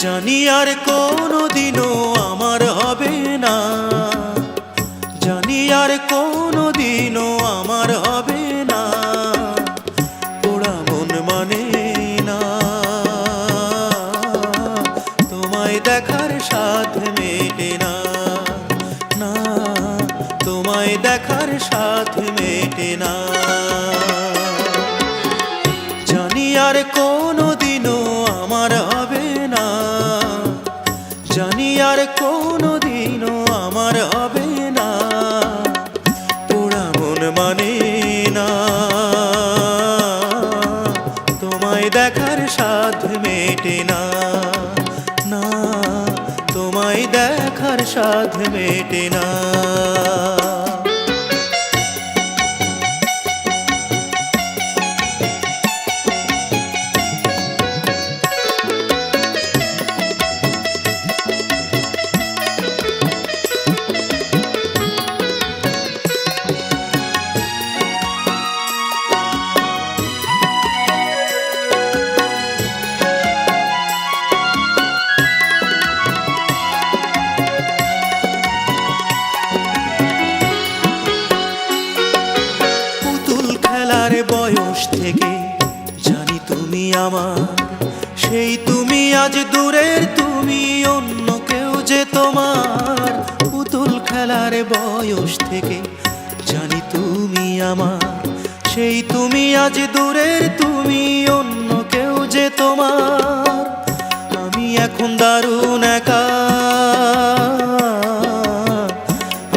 জানি আর কোনো দিনও আমার হবে না। জানি আর কোনো দিনও আমার হবে না। পোড়া মন মানে না। তোমায় দেখার সাধ মেটে না। না, তোমায় দেখার সাধ মেটে না। আর কোনো দিনও আমার হবে না। পোড়া মন মানে না। তোমায় দেখার সাধ মেটে না। না, তোমায় দেখার সাধ মেটে না। খেলার বয়স থেকে জানি তুমি আমার। সেই তুমি আজ দূরের, তুমি অন্য কেউ যে তোমার। পুতুল খেলার বয়স থেকে জানি তুমি আমার। সেই তুমি আজ দূরের, তুমি অন্য কেউ যে তোমার। আমি এখন দারুণ একা।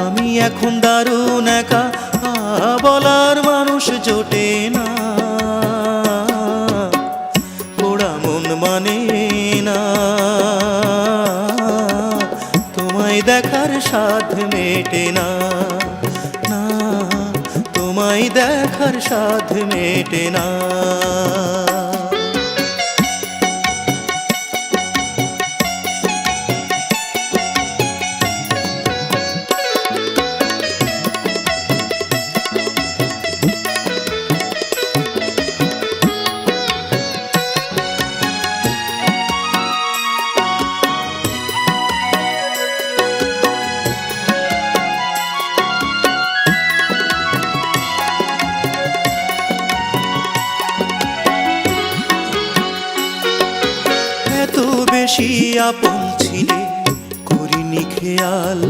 আমি এখন দারুণ একা। দেখার সাধ মেটে না। না তোমায় দেখার সাধ মেটে না। বেশি আপন ছিলে করিনি খেয়াল।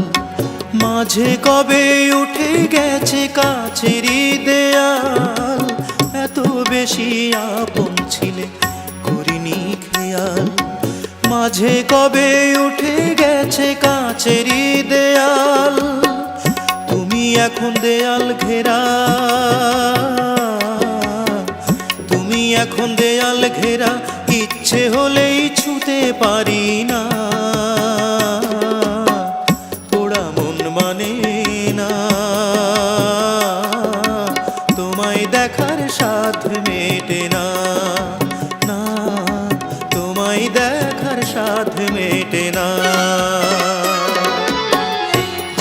মাঝে কবে উঠে গেছে কাছেরই দেয়াল। এত বেশি আপন ছিলে, করিনি খেয়াল। মাঝে কবে উঠে গেছে কাছেরই দেয়াল। তুমি এখন দেয়াল ঘেরা। তুমি এখন দেয়াল ঘেরা। ইচ্ছে হলেই পারি না। পোড়া মন মানে না। তোমায় দেখার সাধ মেটে না। না, তোমায় দেখার সাধ মেটে না।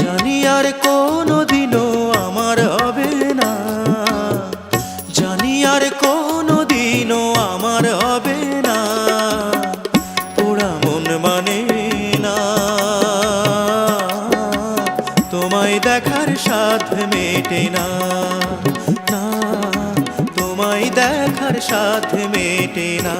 জানি আর কোনো তোমায় দেখার সাধ মেটে না। তোমায় দেখার সাধ মেটে না।